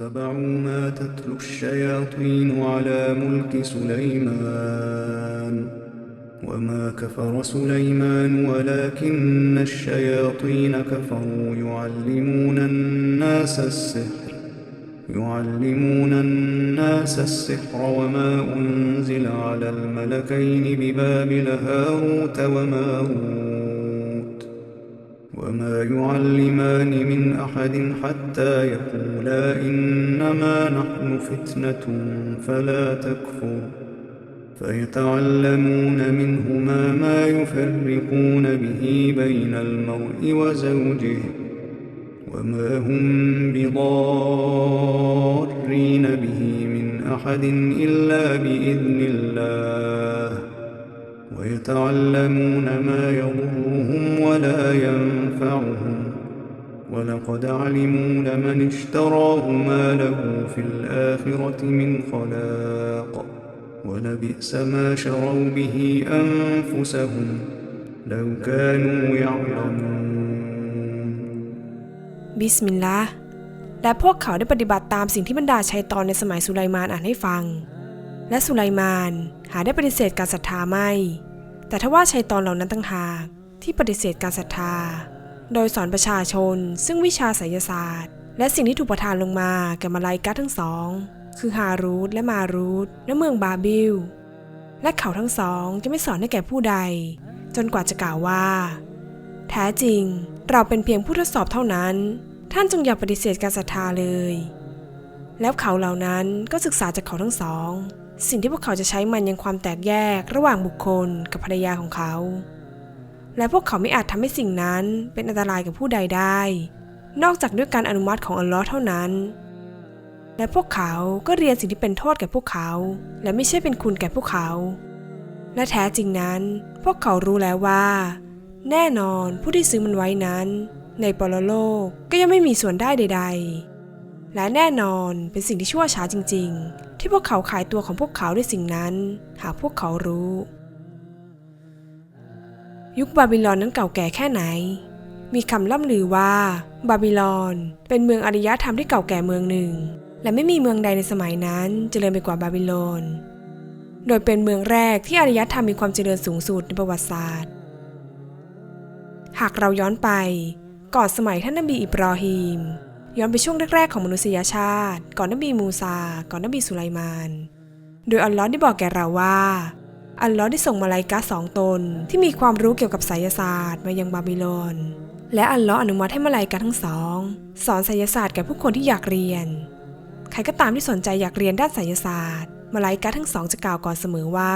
واتبعوا ما تتلو الشياطين على ملك سليمان وما كفر سليمان ولكن الشياطين كفروا يعلمون الناس السحر يعلمون الناس السحر وما أنزل على الملكين ببابل هاروت وماروت وما يعلمان من أحد حتى يقولا إنما نحن فتنة فلا تكفر. فيتعلمون منهما ما يفرقون به بين المرء وزوجه وما هم بضارين به من أحد إلا بإذن الله. ويتعلمون ما يضرهم ولا ينفعهم. ولقد علموا لمن اشتراه ما له في الآخرة من خلاق ولبئس ما شروا به أنفسهم لو كانوا يعلمون บิสมิลลาห์และพวกเขาได้ปฏิบัติตามสิ่งที่บรรดาชัยตอนในสมัยสุไลมานอ่านให้ฟัง และสุไลมานหาได้ปฏิเสธการศรัทธาไม่ แต่ทว่าชัยตอนเหล่านั้นตั้งหากที่ปฏิเสธการศรัทธา โดยสอนประชาชน ซึ่งวิชาไสยศาสตร์ และสิ่งที่ถูกประทานลงมาแก่มาลายกัสทั้งสอง คือฮารูทและมารูทณเมืองบาบิล และเขาทั้งสองจะไม่สอนให้แก่ผู้ใด จนกว่าจะกล่าวว่า แท้จริงเราเป็นเพียงผู้ทดสอบเท่านั้น ท่านจงอย่าปฏิเสธการศรัทธาเลย แล้วเขาเหล่านั้นก็ศึกษาจากเขาทั้งสอง สิ่งที่พวกเขาจะใช้มันยังความแตกแยกระหว่างบุคคลกับภรรยาของเขา และพวกเขาไม่อาจทำให้สิ่งนั้นเป็นอันตรายกับผู้ใดได้ นอกจากด้วยการอนุมัติของอัลลอฮ์เท่านั้น และพวกเขาก็เรียนสิ่งที่เป็นโทษแก่พวกเขา และไม่ใช่เป็นคุณแก่พวกเขา และแท้จริงนั้น พวกเขารู้แล้วว่า แน่นอนผู้ที่ซื้อมันไว้นั้น ในปรโลกก็ยังไม่มีส่วนได้ใด ๆ และแน่นอนเป็นสิ่งที่ชั่วช้าจริง ๆ ที่พวกเขาขายตัวของพวกเขาด้วยสิ่งนั้น หากพวกเขารู้ ยุคบาบิลอนนั้นเก่าแก่แค่ไหน มีคำล่ำลือว่า บาบิลอน เป็นเมืองอารยธรรมที่เก่าแก่เมืองหนึ่ง และไม่มีเมืองใดในสมัยนั้นเจริญไปกว่าบาบิโลนโดยเป็นเมืองแรกที่อารยธรรมมีความเจริญสูงสุดในประวัติศาสตร์ หากเราย้อนไปก่อนสมัยท่านนบีอิบรอฮีม ย้อนไปช่วงแรกๆของมนุษยชาติ ก่อนนบีมูซา ก่อนนบีสุไลมาน โดยอัลลอฮ์ได้บอกแก่เราว่า อัลลอฮ์ได้ส่งมาลายกาสองตน ที่มีความรู้เกี่ยวกับไสยศาสตร์มายังบาบิโลน และอัลลอฮ์อนุมัติให้มาลายกาทั้งสอง สอนไสยศาสตร์แก่ผู้คนที่อยากเรียน ใครก็ตามที่สนใจอยากเรียนด้านไสยศาสตร์ มาลายกาทั้งสองจะกล่าวก่อนเสมอว่า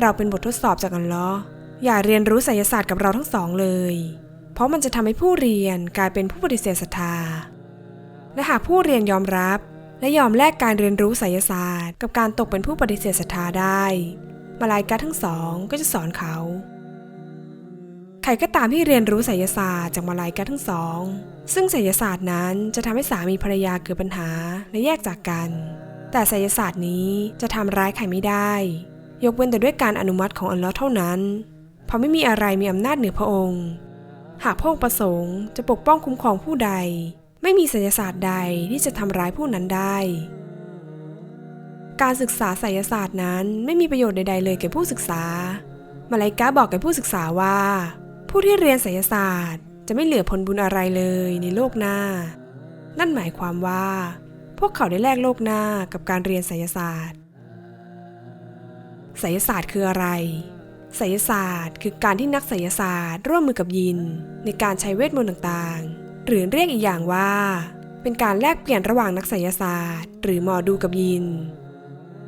เราเป็นบททดสอบจากอัลลอฮ์อย่าเรียนรู้ไสยศาสตร์กับเราทั้งสองเลย เพราะมันจะทำให้ผู้เรียนกลายเป็นผู้ปฏิเสธศรัทธา และหากผู้เรียนยอมรับและยอมแลกการเรียนรู้ไสยศาสตร์ กับการตกเป็นผู้ปฏิเสธศรัทธาได้ มาลายกาทั้งสองก็จะสอนเขา ใครก็ตามที่เรียนรู้ไสยศาสตร์จากมาลายกาทั้งสอง ซึ่งไสยศาสตร์นั้นจะทำให้สามีภรรยาเกิดปัญหาและแยกจากกัน แต่ไสยศาสตร์นี้จะทำร้ายใครไม่ได้ ยกเว้นแต่ด้วยการอนุมัติของอัลลอฮ์เท่านั้น เพราะไม่มีอะไรมีอำนาจเหนือพระองค์ หากพระองค์ประสงค์จะปกป้องคุ้มครองผู้ใด ไม่มีไสยศาสตร์ใดที่จะทำร้ายผู้นั้นได้ การศึกษาไสยศาสตร์นั้นไม่มีประโยชน์ใดๆเลยแก่ผู้ศึกษา มาลายกาบอกแก่ผู้ศึกษาว่า ผู้ที่เรียนไสยศาสตร์ จะไม่เหลือผลบุญอะไรเลยในโลกหน้า นั่นหมายความว่า พวกเขาได้แลกโลกหน้ากับการเรียนไสยศาสตร์ไสยศาสตร์คืออะไรไสยศาสตร์ คือการที่นักไสยศาสตร์ ร่วมมือกับยิน ในการใช้เวทมนต์ต่างๆ หรือเรียกอีกอย่างว่า เป็นการแลกเปลี่ยนระหว่างนักไสยศาสตร์ หรือหมอดูกับยิน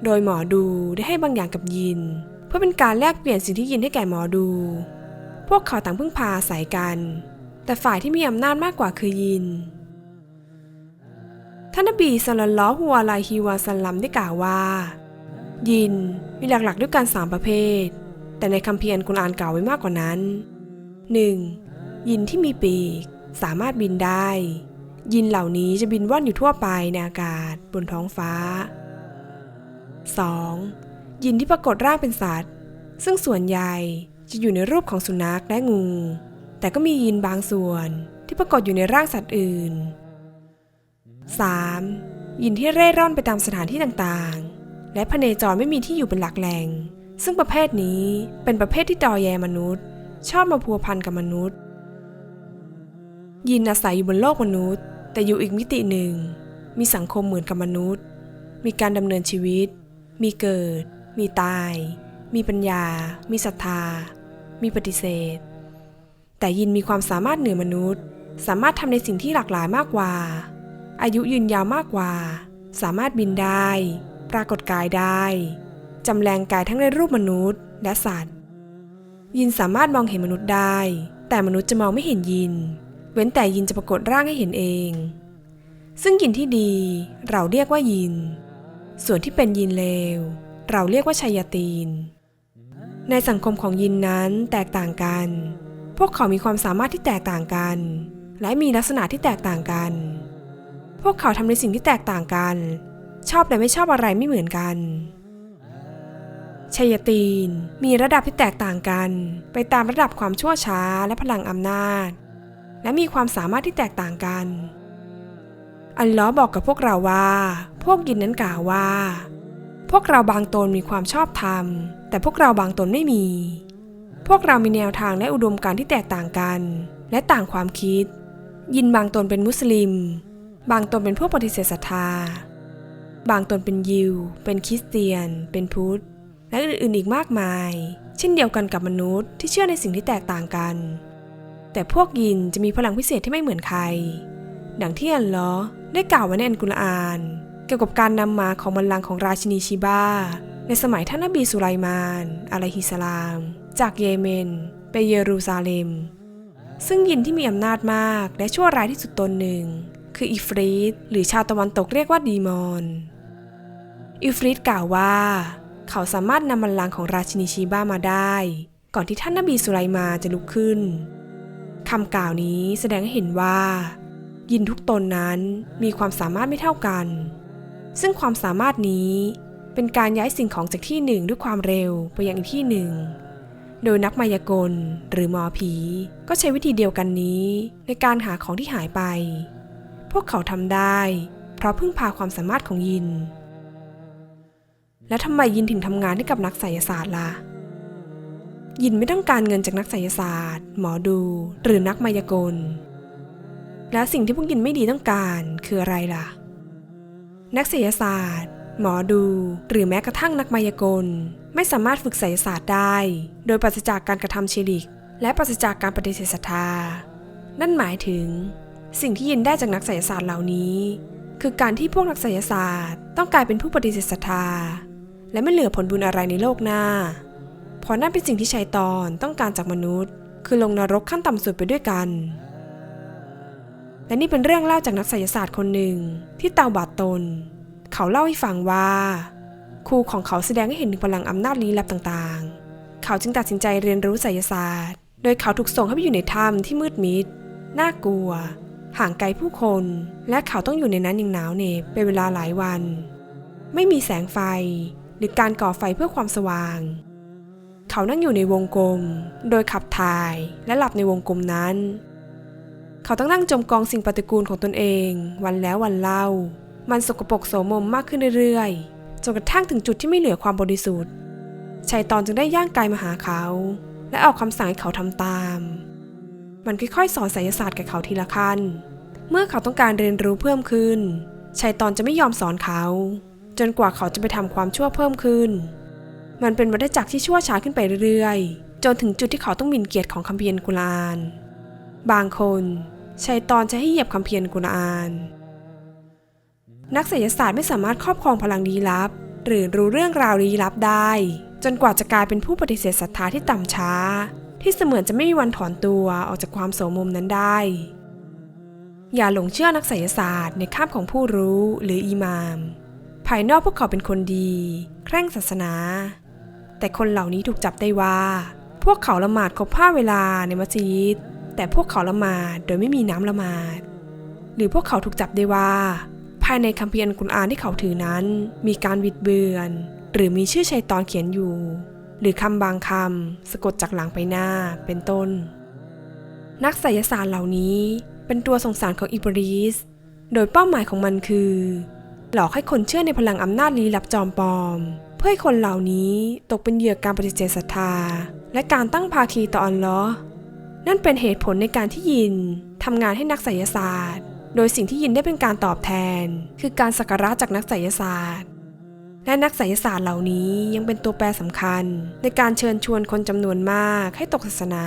โดยหมอดูได้ให้บางอย่างกับยิน เพื่อเป็นการแลกเปลี่ยนสิ่งที่ยินให้แก่หมอดู พวกเขาต่างพึ่งพาอาศัยกัน แต่ฝ่ายที่มีอำนาจมากกว่าคือยิน ท่านนบีสัลลลลอฮุอะลัยฮิวะสัลลัมได้กล่าวว่า ยินมีหลักๆด้วยกันสามประเภท แต่ในคัมภีร์อัลกุรอานกล่าวไว้มากกว่านั้น 1. ยินที่มีปีก สามารถบินได้ ยินเหล่านี้จะบินว่อนอยู่ทั่วไปในอากาศบนท้องฟ้า 2. ยินที่ปรากฏร่างเป็นสัตว์ ซึ่งส่วนใหญ่จะอยู่ในรูปของสุนัขและงู แต่ก็มียินบางส่วนที่ปรากฏอยู่ในร่างสัตว์อื่น 3. ยินที่เร่ร่อนไปตามสถานที่ต่างๆ และพเนจรไม่มีที่อยู่เป็นหลักแหล่ง ซึ่งประเภทนี้เป็นประเภทที่ตอแยมนุษย์ ชอบมาพัวพันกับมนุษย์ ยินอาศัยอยู่บนโลกมนุษย์ แต่อยู่อีกมิติหนึ่ง มีสังคมเหมือนกับมนุษย์ มีการดำเนินชีวิต มีเกิด มีตาย มีปัญญา มีศรัทธา มีปฏิเสธ แต่ยินมีความสามารถเหนือมนุษย์ สามารถทำในสิ่งที่หลากหลายมากกว่า อายุยืนยาวมากกว่า สามารถบินได้ ปรากฏกายได้จำแรงกายทั้งในรูปมนุษย์ และสัตว์ ยินสามารถมองเห็นมนุษย์ได้ แต่มนุษย์จะมองไม่เห็นยิน เว้นแต่ยินจะปรากฏร่างให้เห็นเอง ซึ่งยินที่ดีเราเรียกว่ายิน ส่วนที่เป็นยินเลว เราเรียกว่าชัยตีน ในสังคมของยินนั้นแตกต่างกัน พวกเขามีความสามารถที่แตกต่างกัน และมีลักษณะที่แตกต่างกัน พวกเขาทำในสิ่งที่แตกต่างกัน ชอบและไม่ชอบอะไรไม่เหมือนกันชัยตีนมีระดับที่แตกต่างกัน ไปตามระดับความชั่วช้าและพลังอำนาจ และมีความสามารถที่แตกต่างกัน อัลลอฮ์บอกกับพวกเราว่า พวกยินนั้นกล่าวว่า พวกเราบางตนมีความชอบธรรม แต่พวกเราบางตนไม่มี พวกเรามีแนวทางและอุดมการณ์ที่แตกต่างกัน และต่างความคิด ยินบางตนเป็นมุสลิม บางตนเป็นพวกปฏิเสธศรัทธา บางตนเป็นยิว เป็นคริสเตียน เป็นพุทธ และอื่นๆอีกมากมาย เช่นเดียวกันกับมนุษย์ที่เชื่อในสิ่งที่แตกต่างกัน แต่พวกยินจะมีพลังพิเศษที่ไม่เหมือนใคร ดังที่อัลเลอได้กล่าวไว้ในอันกุรอาน เกี่ยวกับการนำมาของบัลลังก์ของราชินีชิบาในสมัยท่านนบีสุไลมานอะลัยฮิสลาม จากเยเมน ไปเยรูซาเล็ม ซึ่งยินที่มีอำนาจมากและชั่วร้ายที่สุดตนหนึ่ง คืออิฟรีตหรือชาวตะวันตกเรียกว่าดีมอนอิฟรีตกล่าวว่า เขาสามารถนำบัลลังก์ของราชินีชีบ้ามาได้ ก่อนที่ท่านนบีสุไลมานจะลุกขึ้นคำกล่าวนี้แสดงให้เห็นว่า ยินทุกตนนั้นมีความสามารถไม่เท่ากัน ซึ่งความสามารถนี้เป็นการย้ายสิ่งของจากที่หนึ่งด้วยความเร็วไปยังอีกที่หนึ่ง โดยนักมายากลหรือหมอผีก็ใช้วิธีเดียวกันนี้ในการหาของที่หายไป พวกเขาทำได้ เพราะพึ่งพาความสามารถของยิน แล้วทำไมยินถึงทำงานให้กับนักไสยศาสตร์ล่ะ ยินไม่ต้องการเงินจากนักไสยศาสตร์ หมอดู หรือนักมายากล แล้วสิ่งที่พวกยินไม่ดีต้องการคืออะไรล่ะ นักไสยศาสตร์ หมอดู หรือแม้กระทั่งนักมายากล ไม่สามารถฝึกไสยศาสตร์ได้ โดยปราศจากการกระทำเชลิก และปราศจากการปฏิเสธศรัทธา นั่นหมายถึง สิ่งที่ยินได้จากนักไสยศาสตร์เหล่านี้ คือการที่พวกนักไสยศาสตร์ ต้องกลายเป็นผู้ปฏิเสธศรัทธา และไม่เหลือผลบุญอะไรในโลกหน้า เพราะนั่นเป็นสิ่งที่ชัยตอนต้องการจากมนุษย์ คือลงนรกขั้นต่ำสุดไปด้วยกัน และนี่เป็นเรื่องเล่าจากนักไสยศาสตร์คนหนึ่งที่เตาบาดตน เขาเล่าให้ฟังว่า ครูของเขาแสดงให้เห็นถึงพลังอำนาจลี้ลับต่างๆ เขาจึงตัดสินใจเรียนรู้ไสยศาสตร์ โดยเขาถูกส่งให้ไปอยู่ในถ้ำที่มืดมิด น่ากลัว ห่างไกลผู้คน และเขาต้องอยู่ในนั้นอย่างหนาวเหน็บเป็นเวลาหลายวัน ไม่มีแสงไฟ หรือการก่อไฟเพื่อความสว่าง เขานั่งอยู่ในวงกลม โดยขับถ่ายและหลับในวงกลมนั้น เขาต้องนั่งจมกองสิ่งปฏิกูลของตนเอง วันแล้ววันเล่า มันสกปรกโสมมมากขึ้นเรื่อยๆ จนกระทั่งถึงจุดที่ไม่เหลือความบริสุทธิ์ชัยตอนจึงได้ย่างกายมาหาเขา และออกคำสั่งให้เขาทำตาม มันค่อยๆ สอนไสยศาสตร์แก่เขาทีละขั้น เมื่อเขาต้องการเรียนรู้เพิ่มขึ้นชัยตอนจะไม่ยอมสอนเขา จนกว่าเขาจะไปทำความชั่วเพิ่มขึ้น มันเป็นวัฏจักรที่ชั่วช้าขึ้นไปเรื่อยๆ จนถึงจุดที่เขาต้องมินเกียรติของคัมภีร์กุรอาน บางคน ชัยตอนจะให้เหยียบคัมภีร์กุรอาน นักไสยศาสตร์ไม่สามารถครอบครองพลังลี้ลับ หรือรู้เรื่องราวลี้ลับได้ จนกว่าจะกลายเป็นผู้ปฏิเสธศรัทธาที่ต่ำช้า ที่เสมือนจะไม่มีวันถอนตัวออกจากความโสมมนั้นได้ อย่าหลงเชื่อนักไสยศาสตร์ในข้ามของผู้รู้หรืออิหมาม ภายนอกพวกเขาเป็นคนดีแคร่งศาสนา แต่คนเหล่านี้ถูกจับได้ว่า พวกเขาละหมาดครบห้าเวลาในมัสยิด แต่พวกเขาละมาโดยไม่มีน้ำละมาดหรือพวกเขาถูกจับได้ว่า ภายในคัมภีร์อัลกุรอานที่เขาถือนั้น มีการบิดเบือน หรือมีชื่อชัยตอนเขียนอยู่ หรือคำบางคำสะกดจากหลังไปหน้าเป็นต้น นักไสยศาสตร์เหล่านี้เป็นตัวสงสารของอิบริสโดยเป้าหมายของมันคือ หลอกให้คนเชื่อในพลังอำนาจลี้ลับจอมปลอม เพื่อให้คนเหล่านี้ตกเป็นเหยื่อการปฏิเสธศรัทธา และการตั้งภาคีต่ออัลลอฮ์ นั่นเป็นเหตุผลในการที่ยินทำงานให้นักไสยศาสตร์ โดยสิ่งที่ยินได้เป็นการตอบแทน คือการสักการะจากนักไสยศาสตร์ และนักไสยศาสตร์เหล่านี้ยังเป็นตัวแปรสำคัญ ในการเชิญชวนคนจำนวนมากให้ตกศาสนา